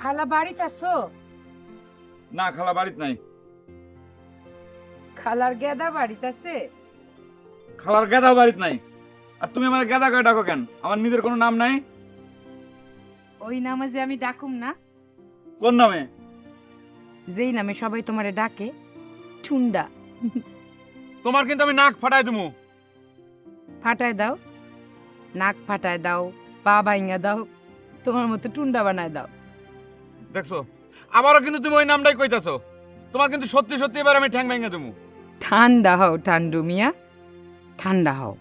খালা বাড়িতে আছো? না খালা বাড়িত নাই। খালার গেদা বাড়িতে আছে? খালার গেদাও বাড়িত নাই। আর তুমি আমার গেদা করে ডাকো কেন? আমার নিজের কোনো নাম নাই? ওই নামে যে আমি ডাকুম না। কোন নামে? যেই নামে সবাই তোমারে ডাকে ঠুন্ডা। তোমার কিন্তু আমি নাক ফাটাই দেবো ফাটায় দাও। নাক ফাটায় দাও পা বাইঙ্গা দাও তোমার মতো টুন্ডা বানায় দাও। দেখছ? আবারও কিন্তু তুমি ওই নামটাই কইতাছো। তোমার কিন্তু সত্যি সত্যি এবার আমি ঠ্যাং ভেঙে দেবো। ঠান্ডা হও ঠান্ডু মিয়া। ঠান্ডা হও।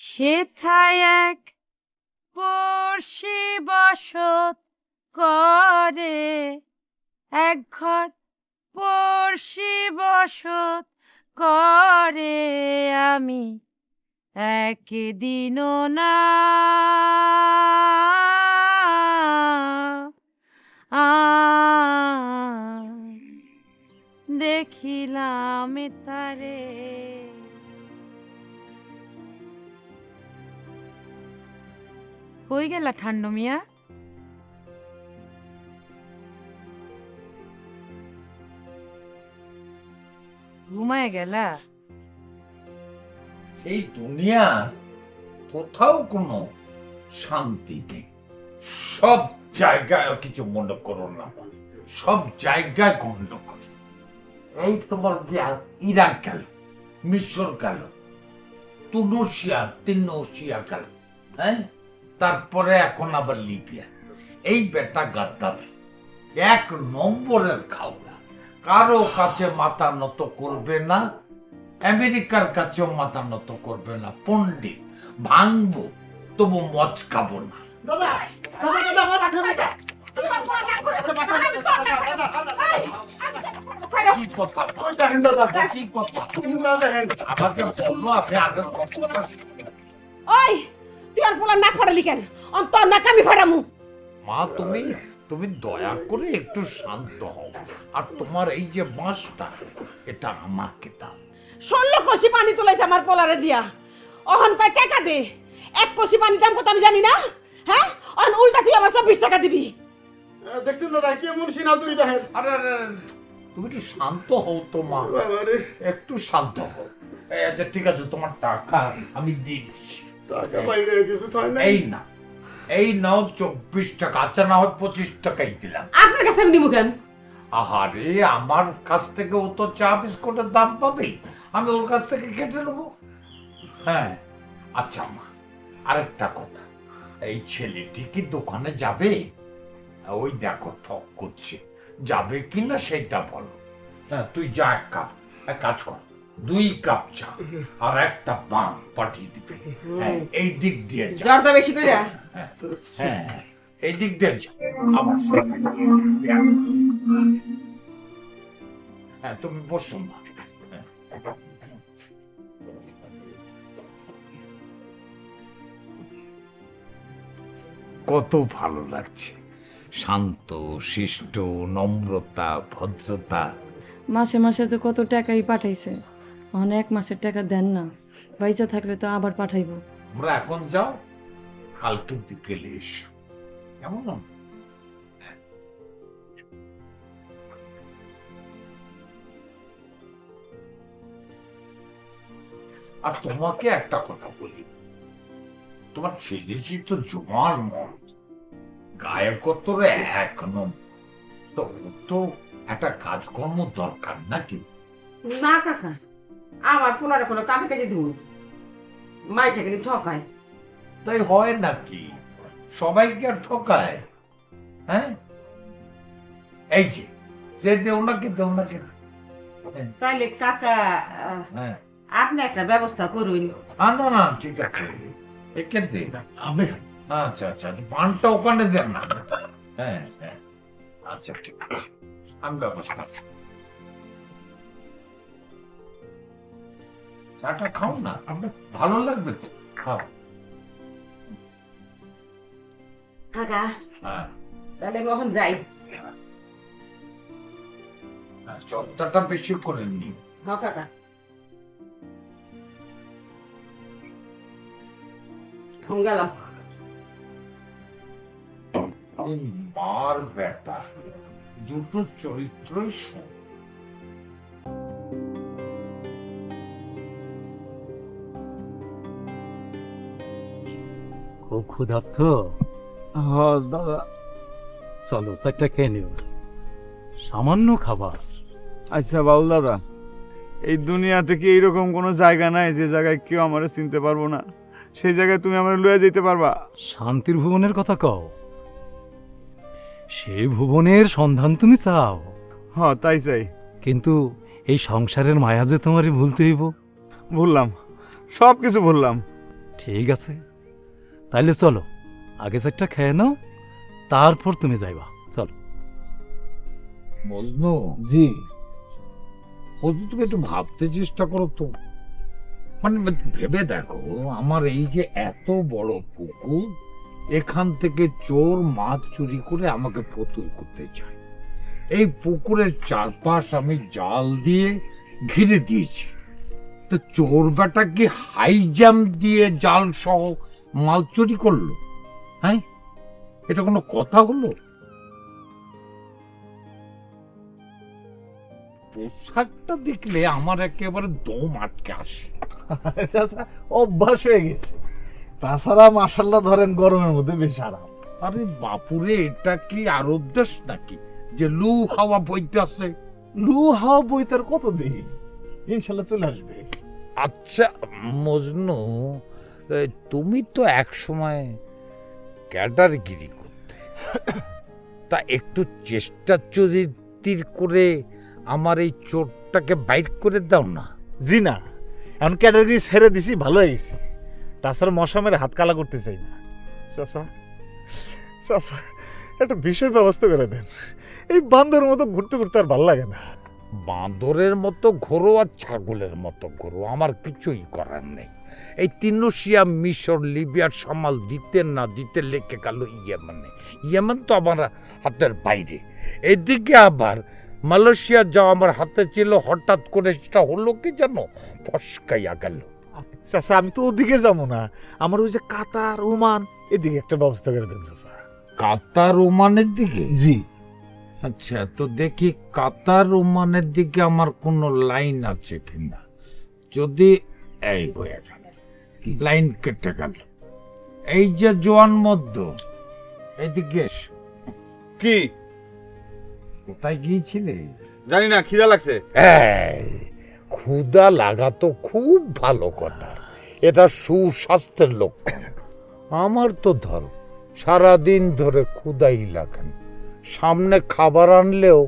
সেথায় এক পড়শি বসত করে এক ঘর পড়শি বসত করে আমি একদিনও না দেখিলাম তারে। কই গেলা ঠান্ডু মিয়া? ঘুমায় গেলা? এই দুনিয়া কোথাও কোনো শান্তি নেই। সব জায়গায় কিছু মনে করো না। সব জায়গায় গন্ডগোল এই তোমার ইরাক গেল মিশর গেল তুনুসিয়া তিনুসিয়া গেল হ্যাঁ তারপরে এখন আবার লিবিয়া এই বেটা গাদ্দাফি এক নম্বরের খাওয়া কারও কাছে মাথা নত করবে না আমেরিকার কাছেও মাথা নত করবে না পণ্ডিত ভাঙবো তবু মজ খাব না দাদা দাদা দাদা আমার মাথা দাদা কি কথা ওই দেখেন দাদা কি কথা না দেখেন আমাকে বলল আপনি কথাটা শুনুন। ওই তুই আর নাক ফাটালি কেন? অন্তর নাক আমি ফাটামু। মা তুমি তুমি দয়া করে একটু শান্ত হও। আর তোমার এই যে বাঁশটা এটা আমাকে দাও। ষোলো কষি পানি তোলাইছে আমার পোলারে দিয়া। অহন কয় টাকা দে? এক কষি পানি দাম কত আমি জানি না? হ্যাঁ? অহন উল্টা তুই আমার চব্বিশ টাকা দিবি। দেখছেন দাদা কেমন সিনাদুরি দেখেন আরে আরে, তুমি একটু শান্ত হও তো মা। একটু শান্ত হও। আচ্ছা ঠিক আছে তোমার টাকা আমি দিয়ে দিচ্ছি। টাকা বাইরে কিছু থাই না এই না এই নাও চব্বিশ টাকা আচ্ছা না হয় পঁচিশ টাকাই দিলাম। আপনার কাছে আমি নিবো কেন? আহারে আমার কাছ থেকে ও তো চা বিস্কুটের দাম পাবেই। আমি ওর কাছ থেকে কেটে নেব। হ্যাঁ আচ্ছা মা আরেকটা কথা। এই ছেলেটি কি দোকানে যাবে? ওই দেখো ঠক করছে। যাবে কিনা সেটা বলো। হ্যাঁ তুই যা এক কাপ এক কাজ কর দুই কাপ চা আর একটা পান পাঠিয়ে দিবে। হ্যাঁ এই দিক দিয়ে যা। জ্বরটা বেশি করে? হ্যাঁ হ্যাঁ এই দিক দিয়ে যা। আবার হ্যাঁ তুমি বসো না কত ভালো লাগছে। শান্ত শিষ্ট নম্রতা ভদ্রতা। মাসে মাসে তো কত টাকাই পাঠাইছে এক মাসের টাকা দেন না। পয়সা থাকলে তো আবার পাঠাইবো। তোমরা এখন যাও কালকে বিকেলে এসো। কেমন আর তোমাকে একটা কথা বলি। তোমার ছেলেছি তো জমার মন। গায়কত্বর এক নম্বর তো ওর তো একটা কাজকর্ম দরকার নাকি? না কাকা। আমার পোলারে কোনো কামে কাজে দিব মাইসে গেলে ঠকায়। তাই হয় নাকি? সবাইকে আর ঠকায়? হ্যাঁ? এই যে সে দেও নাকি দেও নাকি তাইলে কাকা আহ, হ্যাঁ। আপনি একটা ব্যবস্থা করুন। আ, না না ঠিক আছে। একে দে। আমি আচ্ছা আচ্ছা আচ্ছা, পানটা ওখানে দেন না। হ্যাঁ হ্যাঁ। আচ্ছা ঠিক আছে। আমি ব্যবস্থা চাটা খাও না আপনার ভালো লাগবে তো। খাও। কাকা হ্যাঁ। তাহলে আমি এখন যাই। হ্যাঁ, চর্চাটা বেশি করে নিও হ কাকা। গেলাম। এই মার বেটা দুটো চরিত্রই ক্ষুধার্ত? দাদা। চলো একটা খেয়ে নিও। সামান্য খাবার। আচ্ছা বাউল দাদা এই দুনিয়াতে কি এইরকম কোনো জায়গা নাই যে জায়গায় কেউ আমারে চিনতে পারব না? সেই জায়গায় তুমি আমার লয়ে যেতে পারবা? শান্তির ভুবনের কথা কও। সেই ভুবনের সন্ধান তুমি চাও? হ্যাঁ তাই চাই। কিন্তু এই সংসারের মায়া যে তোমারই ভুলতে হইব? ভুললাম। সব কিছু ভুললাম। ঠিক আছে। তাইলে চলো আগে চারটা খেয়ে নাও তারপর তুমি যাইবা। চলো। মজনু? জি। মজনু তুমি একটু ভাবতে চেষ্টা করো তো। মানে ভেবে দেখো আমার এই যে এত বড় পুকুর এখান থেকে চোর মাছ চুরি করে আমাকে ফতুর করতে চায়। এই পুকুরের চারপাশ আমি জাল দিয়ে ঘিরে দিয়েছি। তো চোর বেটা কি হাই জাম্প দিয়ে জাল সহ মাল চুরি করল? হ্যাঁ? এটা কোনো কথা হলো? পোশাকটা দেখলে আমার একেবারে দম আটকে আসে। অভ্যাস হয়ে গেছে। তাছাড়া মাসাল্লাহ ধরেন গরমের মধ্যে বেশ আরাম। আরে বাপুরে এটা কি আরব দেশ নাকি? যে লু হাওয়া বইতে আছে। লু হাওয়া বইতার কত দেরি? ইনশাল্লাহ চলে আসবে। আচ্ছা মজনু তুমি তো এক সময় ক্যাডারগিরি করতে। তা একটু চেষ্টা চরিত্র করে আমার এই চোরটাকে বাইর করে দাও না। জি না এখন ক্যাটাগরি ছেড়ে দিছি ভালো হয়ে গেছি তাছাড়া মশামের হাত কালা করতে চাই না। চাচা চাচা একটা বিশেষ ব্যবস্থা করে দেন। এই বান্দর মতো ঘুরতে ঘুরতে আর ভালো লাগে না। বাঁদরের মতো ঘোরো আর ছাগলের মতো ঘোরো আমার কিছুই করার নেই। এই তিনুশিয়া মিশর লিবিয়ার সামাল দিতে না দিতে লেখে গেল ইয়েমেনে। ইয়েমেন তো আমার হাতের বাইরে। এদিকে আবার মালয়েশিয়া যাওয়া আমার হাতে ছিল হঠাৎ করে সেটা হলো কি জানো? ফসকাইয়া গেল। চাচা আমি তো ওদিকে যাব না। আমার ওই যে কাতার ওমান এদিকে একটা ব্যবস্থা করে দেন চাচা। কাতার ওমানের দিকে? জি। আচ্ছা তো দেখি কাতার ওমানের দিকে আমার কোনো লাইন আছে কিনা? যদি এই হয়ে গেল লাইন কেটে গেল। এই যে জোয়ান মধ্য এদিকে এসো। কি? কোথায় গিয়েছিলে? জানি না খিদা লাগছে। এই, ক্ষুধা লাগা তো খুব ভালো কথা। এটা সুস্বাস্থ্যের লক্ষণ। আমার তো ধরো সারাদিন ধরে ক্ষুদাই লাগেন সামনে খাবার আনলেও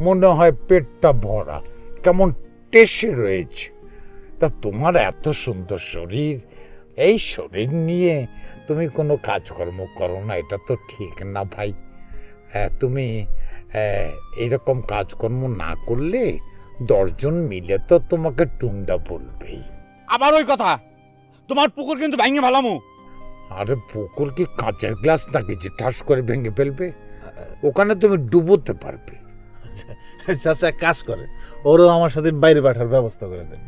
মনে হয় পেটটা ভরা কেমন টেসে রয়েছে। তা তোমার এত সুন্দর শরীর এই শরীর নিয়ে তুমি কোনো কাজকর্ম করো না এটা তো ঠিক না ভাই। হ্যাঁ, তুমি হ্যাঁ, এরকম কাজকর্ম না করলে দশজন মিলে তো তোমাকে টুন্ডা বলবেই। আবার ওই কথা। তোমার পুকুর কিন্তু ভাঙে ভালামু আরে পুকুর কি কাঁচের গ্লাস নাকি যে ঠাস করে ভেঙে ফেলবে? ওখানে তুমি ডুবোতে পারবে। চাচা এক কাজ করে। ওরও আমার সাথে বাইরে পাঠার ব্যবস্থা করে দেন।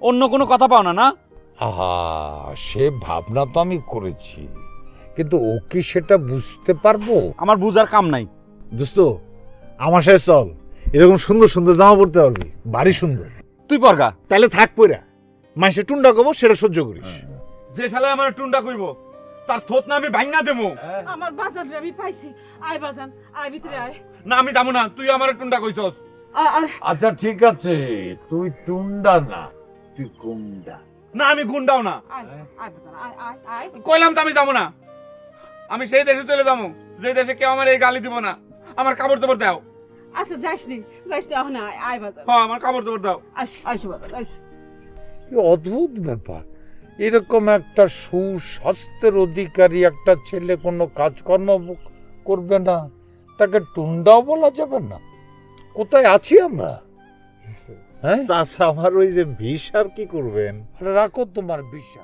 অন্য কোনো কথা পাও না না? আহা সে ভাবনা তো আমি করেছি। কিন্তু ও কি সেটা বুঝতে পারব? আমার বুঝার কাম নাই। দোস্ত আমার সাথে চল। এরকম সুন্দর সুন্দর জামা পড়তে পারবি বাড়ি সুন্দর। তুই পরগা? তাহলে থাক পইরা। মাসে টুন্ডা কব সেটা সহ্য করিস। যে শালা আমার টুন্ডা কইব তার থোত না আমি ভাঙনা দেবো। আমার বাজার আমি পাইছি। আয় বাজান আয় ভিতরে আয়। না আমি যাব না তুই আমার টুন্ডা কইছস। আচ্ছা ঠিক আছে তুই টুন্ডা না তুই গুন্ডা। না আমি গুন্ডাও না। কইলাম তো আমি যাব না। আমি সেই দেশে চলে যাব যে দেশে কেউ আমার এই গালি দিব না। আমার কাপড় চোপড় দাও। আচ্ছা যাইস নি যাইস নি এখন আয় বাজান হ্যাঁ আমার কাপড় চোপড় দাও। আস আইসো বাজান আইসো কি অদ্ভুত ব্যাপার। এরকম একটা সুস্বাস্থ্যের অধিকারী একটা ছেলে কোনো কাজকর্ম করবে না। তাকে টুন্ডাও বলা যাবে না। কোথায় আছি আমরা? হ্যাঁ? আমার ওই যে ভিস আর কি করবেন? রাখো তোমার বিশ্বাস